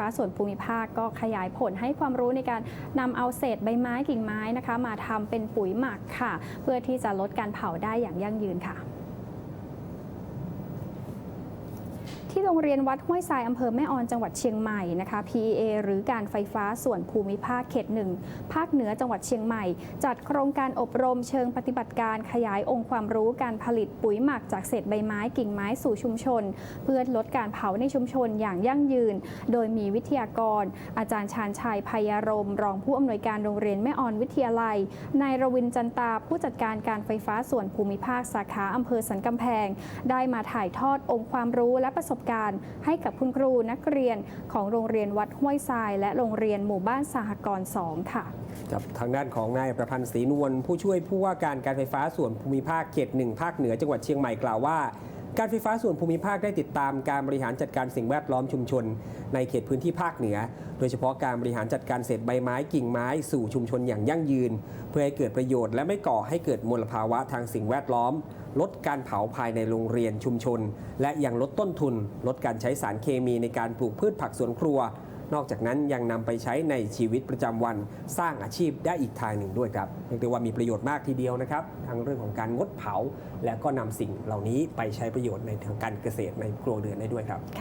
ฟ้าส่วนภูมิภาคก็ขยายผลให้ความรู้ในการนำเอาเศษใบไม้กิ่งไม้นะคะ มาทำเป็นปุ๋ยหมักค่ะ เพื่อที่จะลดการเผาได้อย่างยั่งยืนค่ะ ที่โรงเรียนวัดห้วยทรายอำเภอแม่ออนจังหวัดเชียงใหม่นะคะ PEA หรือการไฟฟ้าส่วนภูมิภาคเขตหนึ่งภาคเหนือจังหวัดเชียงใหม่ จัดโครงการอบรมเชิงปฏิบัติการขยายองค์ความรู้การผลิตปุ๋ยหมักจากเศษใบไม้กิ่งไม้สู่ชุมชน เพื่อลดการเผาในชุมชนอย่างยั่งยืน โดยมีวิทยากร อาจารย์ชาญชัยพยารม รองผู้อำนวยการโรงเรียนแม่ออนวิทยาลัยนายรวินจันตาผู้จัดการการไฟฟ้าส่วนภูมิภาคสาขาอำเภอสันกำแพง ได้มาถ่ายทอดองค์ความรู้และประสบการณ์ ให้กับคุณครูนักเรียนของโรงเรียนวัดห้วยทราย และโรงเรียนหมู่บ้านสหกรณ์2ค่ะกับทางด้านของนายประพันธ์ศรีนวลผู้ช่วยผู้ว่าการการไฟฟ้าส่วนภูมิภาคเขตหนึ่งภาคเหนือจังหวัดเชียงใหม่กล่าวว่า การไฟฟ้าส่วนภูมิภาคได้ติดตามการบริหารจัดการสิ่งแวดล้อมชุมชน ในเขตพื้นที่ภาคเหนือ โดยเฉพาะการบริหารจัดการเศษใบไม้กิ่งไม้สู่ชุมชนอย่างยั่งยืน เพื่อให้เกิดประโยชน์และไม่ก่อให้เกิดมลภาวะทางสิ่งแวดล้อม ลดการเผาภายในโรงเรียนชุมชน และยังลดต้นทุน ลดการใช้สารเคมีในการปลูกพืชผักสวนครัว นอกจากนั้นยังนำไปใช้ในชีวิตประจำวันสร้างอาชีพได้อีกทางหนึ่งด้วยครับเรียกได้ว่ามีประโยชน์มากทีเดียวนะครับทั้งเรื่องของการงดเผา และก็นำสิ่งเหล่านี้ไปใช้ประโยชน์ในทางการเกษตรในครัวเรือนได้ด้วยครับ